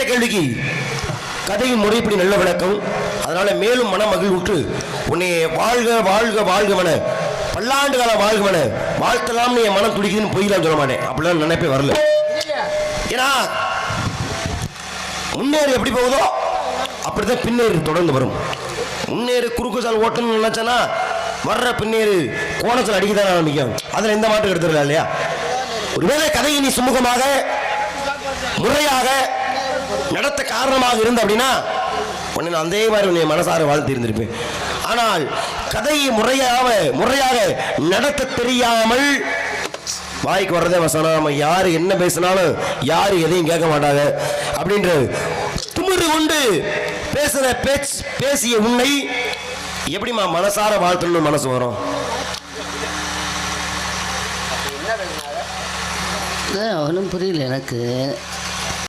கேட்ட கேள்விக்கு கதையின் முறைப்படி நல்ல விளக்கம். அதனால மேலும் மன மகிழ்வுற்று உன்னை வாழ்க வாழ்க வாழ்கவன பல்லாண்டு கால வாழ்கவன வாழ்த்தலாம்னு என் மனம் துடிக்குதுன்னு பொய்லாம் சொல்ல மாட்டேன். அப்படிலாம் நினைப்பே வரல. ஏன்னா முன்னேறு எப்படி போகுதோ அப்படிதான் பின்னேறு தொடர்ந்து வரும். முன்னேறு குறுக்கு சால் ஓட்டணும்னு நினைச்சனா வர்ற பின்னேறு கோணத்தில் அடிக்கதான் ஆரம்பிக்கும் அதில் எந்த மாற்றம் எடுத்துடலாம் இல்லையா? ஒருவேளை கதையை நீ சுமூகமாக முறையாக நடத்த காரணமாக இருந்த அப்படின்னா உன்னை நான் அதே மாதிரி உன்னை மனசார வாழ்த்து இருந்திருப்பேன். ஆனால் கதையை முறையாக முறையாக நடத்த தெரியாமல் வாய்க்கு வர்றதே வசனம். நம்ம யார் என்ன பேசினாலும் யார் எதையும் கேட்க மாட்டாங்க. அப்படின்ற துமிரு கொண்டு பேசுகிற பேச்சு பேசிய உன்னை எப்படிம்மா மனசார வாழ்த்தணும்னு மனசு வரும்? ஒன்றும் புரியல எனக்கு.